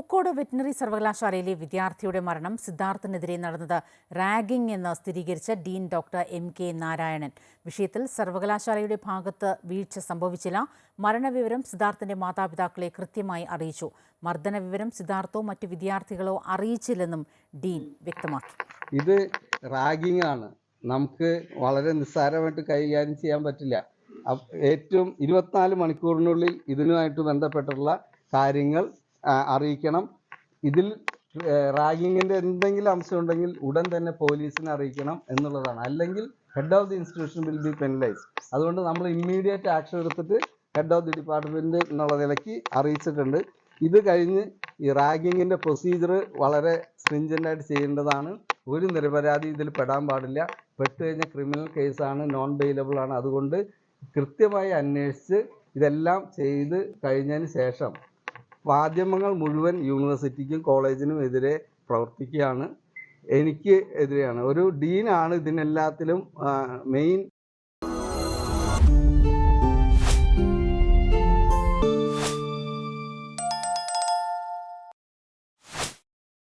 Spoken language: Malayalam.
പൂക്കോട് വെറ്റിനറി സർവകലാശാലയിലെ വിദ്യാർത്ഥിയുടെ മരണം സിദ്ധാർത്ഥനെതിരെ നടന്നത് റാഗിംഗ് എന്ന് സ്ഥിരീകരിച്ച dean doctor M K Narayanan. വിഷയത്തിൽ സർവകലാശാലയുടെ ഭാഗത്ത് വീഴ്ച സംഭവിച്ചില്ല. മരണവിവരം സിദ്ധാർത്ഥന്റെ മാതാപിതാക്കളെ കൃത്യമായി അറിയിച്ചു. മർദ്ദന വിവരം സിദ്ധാർത്ഥോ മറ്റ് വിദ്യാർത്ഥികളോ അറിയിച്ചില്ലെന്നും ഡീൻ വ്യക്തമാക്കി. ഇത് റാഗിംഗ് ആണ്. നമുക്ക് വളരെ നിസ്സാരമായിട്ട് കൈകാര്യം ചെയ്യാൻ പറ്റില്ല. ഏറ്റവും ഇരുപത്തിനാല് മണിക്കൂറിനുള്ളിൽ ഇതിനുമായിട്ട് ബന്ധപ്പെട്ടുള്ള കാര്യങ്ങൾ അറിയിക്കണം. ഇതിൽ റാഗിങ്ങിന്റെ എന്തെങ്കിലും അംശം ഉണ്ടെങ്കിൽ ഉടൻ തന്നെ പോലീസിനെ അറിയിക്കണം എന്നുള്ളതാണ്. അല്ലെങ്കിൽ head of the institution will be penalise അതുകൊണ്ട് നമ്മൾ ഇമ്മീഡിയറ്റ് ആക്ഷൻ എടുത്തിട്ട് ഹെഡ് ഓഫ് ദി ഡിപ്പാർട്ട്മെന്റ് എന്നുള്ള നിലയ്ക്ക് അറിയിച്ചിട്ടുണ്ട്. ഇത് കഴിഞ്ഞ് ഈ റാഗിങ്ങിന്റെ പ്രൊസീജിയർ വളരെ സ്ട്രിഞ്ചന്റായിട്ട് ചെയ്യേണ്ടതാണ്. ഒരു നിരപരാധി ഇതിൽ പെടാൻ പാടില്ല. പെട്ട് കഴിഞ്ഞ ക്രിമിനൽ കേസാണ് നോൺ ബെയിലബിൾ ആണ്. അതുകൊണ്ട് കൃത്യമായി അന്വേഷിച്ച് ഇതെല്ലാം ചെയ്ത് കഴിഞ്ഞതിന് ശേഷം മാധ്യമങ്ങൾ മുഴുവൻ യൂണിവേഴ്സിറ്റിക്കും കോളേജിനും എതിരെ പ്രവർത്തിക്കുകയാണ്. എനിക്ക് എതിരെയാണ്. ഒരു ഡീനാണ് ഇതിനെല്ലാത്തിലും മെയിൻ